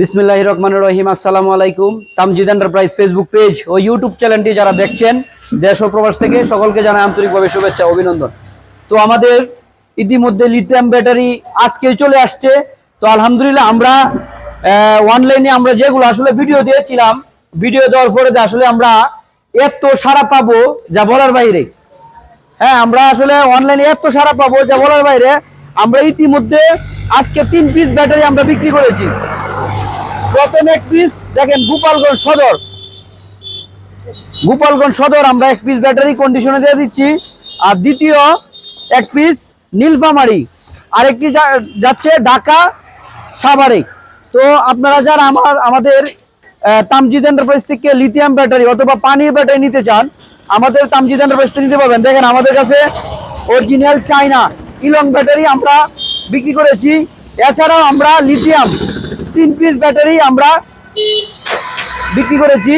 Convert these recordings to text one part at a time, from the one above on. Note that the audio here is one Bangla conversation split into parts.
বিসমিল্লাহ রহমান রহিম, আসসালামু আলাইকুম। তামজিদ এন্টারপ্রাইজ ফেসবুক পেজ ও ইউটিউব চ্যানেলটি যারা দেখছেন, দেশ ও প্রবাস থেকে সকলকে জানাই আন্তরিকভাবে শুভেচ্ছা অভিনন্দন। তো আমাদের ইতিমধ্যে লিথিয়াম ব্যাটারি আজকেই চলে আসছে। তো আলহামদুলিল্লাহ আমরা অনলাইনে আমরা যেগুলো আসলে ভিডিও দিয়েছিলাম ভিডিও দেওয়ার পরে আসলে আমরা এত সারা পাবো যা বলার বাইরে। হ্যাঁ আমরা আসলে অনলাইনে এত সারা পাবো যা বলার বাইরে। আমরা ইতিমধ্যে আজকে তিন পিস ব্যাটারি আমরা বিক্রি করেছি। প্রথম এক পিস দেখেন গোপালগঞ্জ সদর। গোপালগঞ্জ সদর, আমরা এক পিস ব্যাটারি কন্ডিশনে দিয়ে দিচ্ছি। আর দ্বিতীয় এক পিস নীলফামারি। আরেকটি যাচ্ছে ঢাকা সাভারে। তো আপনারা যারা আমার, আমাদের তামজিদ এন্টারপ্রাইজ থেকে লিথিয়াম ব্যাটারি অথবা পানির ব্যাটারি নিতে চান, আমাদের তামজিদ এন্টারপ্রাইজ থেকে নিতে পারবেন। দেখেন আমাদের কাছে অরিজিনাল চাইনা ইলং ব্যাটারি আমরা বিক্রি করেছি। এছাড়াও আমরা লিথিয়াম তিন পিস ব্যাটারি আমরা বিক্রি করেছি।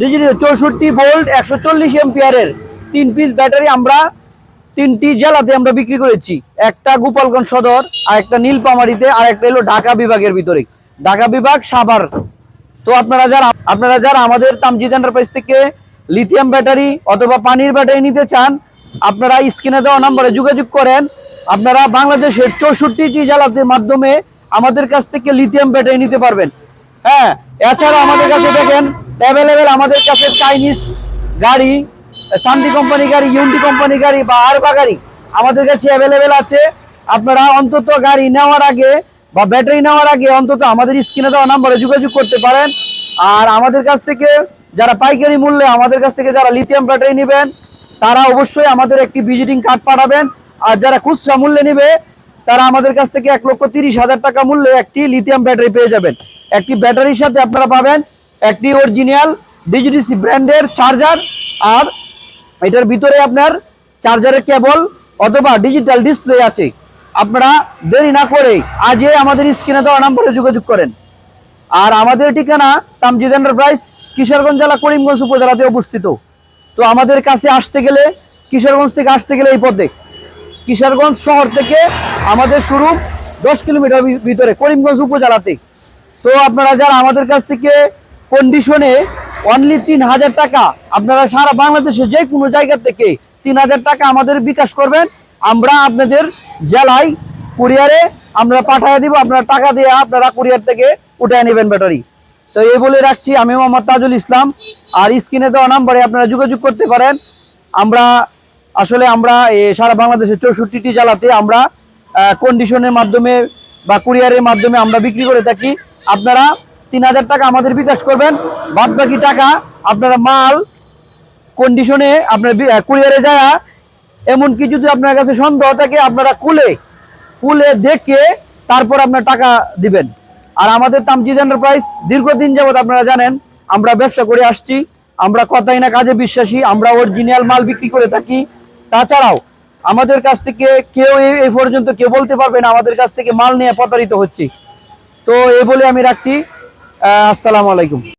ডিজিটাল চৌষট্টি ভোল্ট একশো চল্লিশ এম্পিয়ারের তিন পিস ব্যাটারি আমরা তিনটি জেলাতে আমরা বিক্রি করেছি। একটা গোপালগঞ্জ সদর আর একটা নীলপামারিতে আর একটা হলো ঢাকা বিভাগের ভিতরে। ঢাকা বিভাগ, সাভার। তো আপনারা যারা আপনারা যারা আমাদের তামজিদ এন্টারপ্রাইজ থেকে লিথিয়াম ব্যাটারি অথবা পানির ব্যাটারি নিতে চান, আপনারা স্ক্রিনে দেওয়া নম্বরে যোগাযোগ করেন। আপনারা বাংলাদেশের চৌষট্টিটি জেলাতে মাধ্যমে আমাদের কাছ থেকে লিথিয়াম ব্যাটারি নিতে পারবেন। হ্যাঁ এছাড়া আমাদের কাছে দেখেন অ্যাভেলেবেল আমাদের কাছে চাইনিজ গাড়ি শান্তি কোম্পানি গাড়ি ইউনটি কোম্পানি গাড়ি বা আরবা গাড়ি আমাদের কাছে অ্যাভেলেবেল আছে। আপনারা অন্তত গাড়ি নেওয়ার আগে বা ব্যাটারি নেওয়ার আগে অন্তত আমাদের স্ক্রিনে দেওয়া নাম্বারে যোগাযোগ করতে পারেন। আর আমাদের কাছ থেকে যারা পাইকারি মূল্যে আমাদের কাছ থেকে যারা লিথিয়াম ব্যাটারি নেবেন, তারা অবশ্যই আমাদের একটি ভিজিটিং কার্ড পাঠাবেন। আর যারা খুচরা মূল্যে নেবে তারা আমাদের কাছ থেকে এক লক্ষ তিরিশ হাজার টাকা মূল্যে একটি লিথিয়াম ব্যাটারি পেয়ে যাবেন। একটি ব্যাটারির সাথে আপনারা পাবেন একটি অরিজিনাল ডিজিডিসি ব্র্যান্ডের চার্জার আর এটার ভিতরে আপনার চার্জারের কেবল অথবা ডিজিটাল ডিসপ্লে আছে। আপনারা দেরি না করে আজই আমাদের স্ক্রিনে দেওয়া নাম্বারে যোগাযোগ করেন। আর আমাদের ঠিকানা তামজিদ এন্টারপ্রাইজ কিশোরগঞ্জ জেলা, করিমগঞ্জ উপজেলাতে অবস্থিত। তো আমাদের কাছে আসতে গেলে, কিশোরগঞ্জ থেকে আসতে গেলে এই পথে কিশোরগঞ্জ শহর থেকে আমাদের শুরু দশ কিলোমিটার ভিতরে, করিমগঞ্জ উপজেলাতে। তো আপনারা যারা আমাদের কাছ থেকে কন্ডিশনে অনলি তিন হাজার টাকা, আপনারা সারা বাংলাদেশে যে কোনো জায়গা থেকে তিন হাজার টাকা আমাদের বিকাশ করবেন। আমরা আপনাদের জেলায়, কুরিয়ারে আমরা পাঠিয়ে দিব, আপনারা টাকা দিয়ে আপনারা কুরিয়ার থেকে উঠে নেবেন ব্যাটারি। তো এই বলে রাখছি, আমি মোহাম্মদ তাজুল ইসলাম, আর স্ক্রিনে দেওয়া নাম্বারে আপনারা যোগাযোগ করতে পারেন। আমরা আসলে আমরা সারা বাংলাদেশের চৌষট্টিটি জেলাতে আমরা কন্ডিশনের মাধ্যমে বা কুরিয়ারের মাধ্যমে আমরা বিক্রি করে থাকি। আপনারা তিন হাজার টাকা আমাদের বিকাশ করবেন বাদ বাকি টাকা আপনারা মাল কন্ডিশনে আপনার কুরিয়ারে যায়, এমনকি যদি আপনার কাছে সন্দেহ থাকে, আপনারা কুলে কুলে দেখে তারপর আপনার টাকা দিবেন। আর আমাদের তামজিদ এন্টারপ্রাইজ দীর্ঘদিন যাবত আপনারা জানেন, আমরা ব্যবসা করে আসছি, আমরা কথাই না কাজে বিশ্বাসী, আমরা অরিজিনাল মাল বিক্রি করে থাকি। তাছাড়াও আমাদের কাছ থেকে কেউ এই- পর্যন্ত কেউ বলতে পারবে না, আমাদের কাছ থেকে মাল নিয়ে প্রতারিত হচ্ছে। তো এই বলে আমি রাখছি। আসসালামু আলাইকুম।